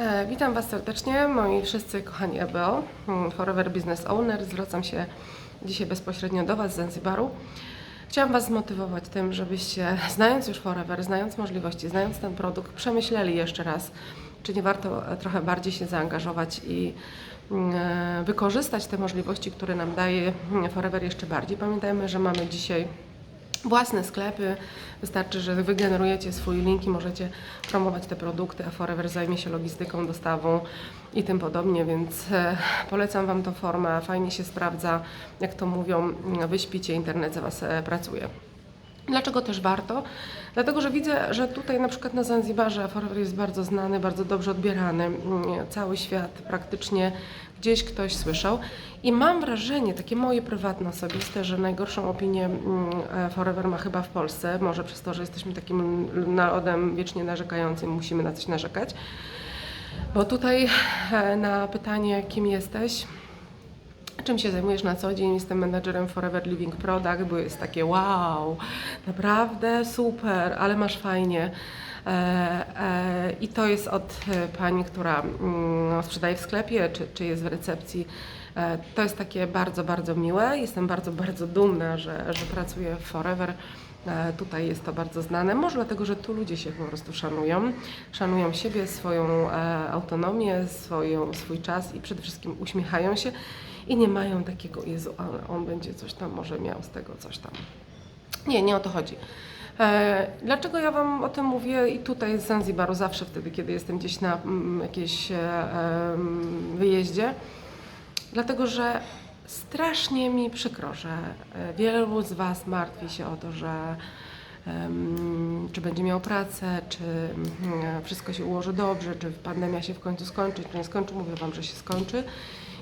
E, Witam Was serdecznie, moi wszyscy kochani EBO, mm, Forever Business Owner. Zwracam się dzisiaj bezpośrednio do Was z Zanzibaru. Chciałam Was zmotywować tym, żebyście, znając już Forever, znając możliwości, znając ten produkt, przemyśleli jeszcze raz, czy nie warto e, trochę bardziej się zaangażować i mm, e, wykorzystać te możliwości, które nam daje mm, Forever jeszcze bardziej. Pamiętajmy, że mamy dzisiaj własne sklepy. Wystarczy, że wygenerujecie swój link i możecie promować te produkty, a Forever zajmie się logistyką, dostawą i tym podobnie, więc e, polecam Wam tą formę. Fajnie się sprawdza, jak to mówią, wyśpicie, internet za Was e, pracuje. Dlaczego też warto? Dlatego, że widzę, że tutaj na przykład na Zanzibarze Forever jest bardzo znany, bardzo dobrze odbierany. Mm, Cały świat praktycznie gdzieś ktoś słyszał. I mam wrażenie, takie moje prywatne, osobiste, że najgorszą opinię mm, e, Forever ma chyba w Polsce. Może przez to, że jesteśmy takim narodem wiecznie narzekającym, musimy na coś narzekać. Bo tutaj e, na pytanie, kim jesteś, Czym się zajmujesz na co dzień? Jestem menadżerem Forever Living Product, bo jest takie wow, naprawdę super, ale masz fajnie. E, e, I to jest od e, pani, która mm, sprzedaje w sklepie, czy, czy jest w recepcji. E, to jest takie bardzo, bardzo miłe. Jestem bardzo, bardzo dumna, że, że pracuję w Forever. E, Tutaj jest to bardzo znane, może dlatego, że tu ludzie się po prostu szanują, szanują siebie, swoją e, autonomię, swoją, swój czas i przede wszystkim uśmiechają się i nie mają takiego, Jezu, ale on będzie coś tam może miał z tego coś tam. Nie, nie o to chodzi. E, Dlaczego ja Wam o tym mówię i tutaj z Zanzibaru zawsze wtedy, kiedy jestem gdzieś na mm, jakiejś e, wyjeździe? Dlatego, że strasznie mi przykro, że e, wielu z Was martwi się o to, że czy będzie miał pracę, czy mm, wszystko się ułoży dobrze, czy pandemia się w końcu skończy, czy nie skończy. Mówię Wam, że się skończy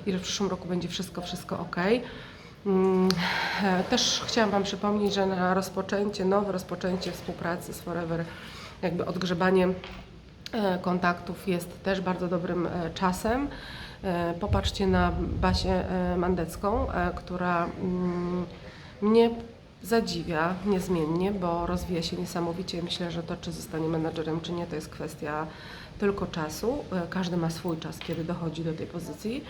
i że w przyszłym roku będzie wszystko, wszystko ok. Mm, e, Też chciałam Wam przypomnieć, że na rozpoczęcie, nowe rozpoczęcie współpracy z Forever, jakby odgrzebanie e, kontaktów jest też bardzo dobrym e, czasem. Popatrzcie na Basię Mandecką, która mm, mnie zadziwia niezmiennie, bo rozwija się niesamowicie. Myślę, że to, czy zostanie menadżerem, czy nie, to jest kwestia tylko czasu. Każdy ma swój czas, kiedy dochodzi do tej pozycji.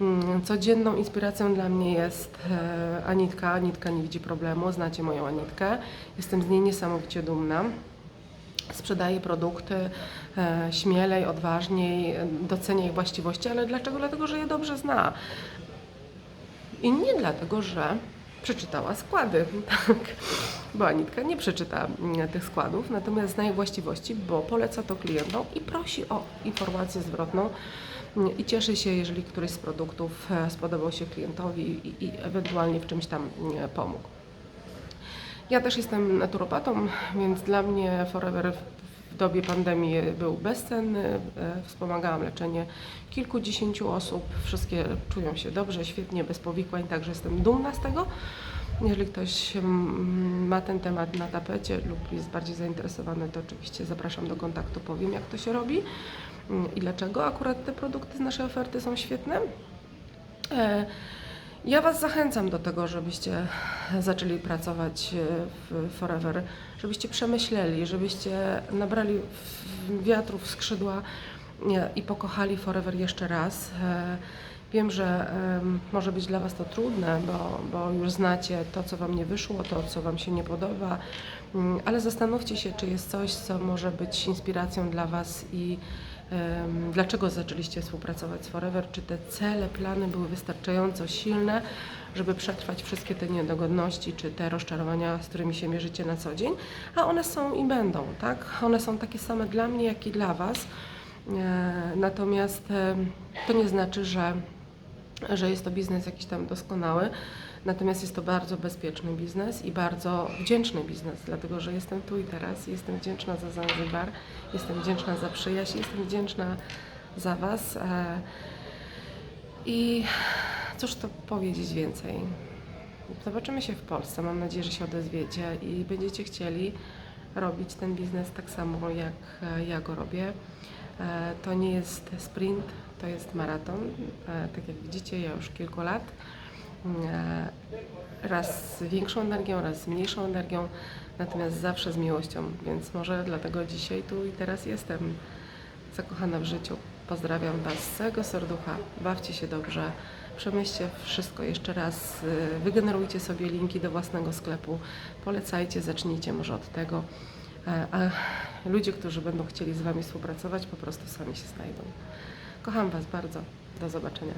Mm, Codzienną inspiracją dla mnie jest e, Anitka. Anitka nie widzi problemu, znacie moją Anitkę. Jestem z niej niesamowicie dumna. Sprzedaje produkty e, śmielej, odważniej, docenia ich właściwości, ale dlaczego? Dlatego, że je dobrze zna. I nie dlatego, że przeczytała składy, tak. Bo Anitka nie przeczyta mm, tych składów, natomiast zna ich właściwości, bo poleca to klientom i prosi o informację zwrotną mm, i cieszy się, jeżeli któryś z produktów e, spodobał się klientowi i, i ewentualnie w czymś tam mm, pomógł. Ja też jestem naturopatą, więc dla mnie Forever dobie pandemii był bezcenny. E, Wspomagałam leczenie kilkudziesięciu osób. Wszystkie czują się dobrze, świetnie, bez powikłań, także jestem dumna z tego. Jeżeli ktoś mm, ma ten temat na tapecie lub jest bardziej zainteresowany, to oczywiście zapraszam do kontaktu, powiem jak to się robi mm, i dlaczego akurat te produkty z naszej oferty są świetne. Ja Was zachęcam do tego, żebyście zaczęli pracować e, w Forever, żebyście przemyśleli, żebyście nabrali w- wiatru w skrzydła i pokochali Forever jeszcze raz. E, Wiem, że może być dla Was to trudne, bo, bo już znacie to, co Wam nie wyszło, to, co Wam się nie podoba, Mm, ale zastanówcie się, czy jest coś, co może być inspiracją dla Was i dlaczego zaczęliście współpracować z Forever, czy te cele, plany były wystarczająco silne, żeby przetrwać wszystkie te niedogodności, czy te rozczarowania, z którymi się mierzycie na co dzień, a one są i będą, tak? One są takie same dla mnie, jak i dla Was. E, Natomiast to nie znaczy, że że jest to biznes jakiś tam doskonały, natomiast jest to bardzo bezpieczny biznes i bardzo wdzięczny biznes, dlatego że jestem tu i teraz, jestem wdzięczna za Zanzibar, jestem wdzięczna za przyjaźń, jestem wdzięczna za Was. e, I cóż to powiedzieć więcej? Zobaczymy się w Polsce, mam nadzieję, że się odezwiecie i będziecie chcieli robić ten biznes tak samo jak e, ja go robię. E, To nie jest sprint, to jest maraton. Tak jak widzicie, ja już kilku lat. E, Raz z większą energią, raz z mniejszą energią, natomiast zawsze z miłością, więc może dlatego dzisiaj tu i teraz jestem zakochana w życiu. Pozdrawiam Was z całego serducha. Bawcie się dobrze. Przemyślcie wszystko jeszcze raz. y, Wygenerujcie sobie linki do własnego sklepu. Polecajcie, zacznijcie może od tego. E, A ludzie, którzy będą chcieli z Wami współpracować, po prostu sami się znajdą. Kocham Was bardzo. Do zobaczenia.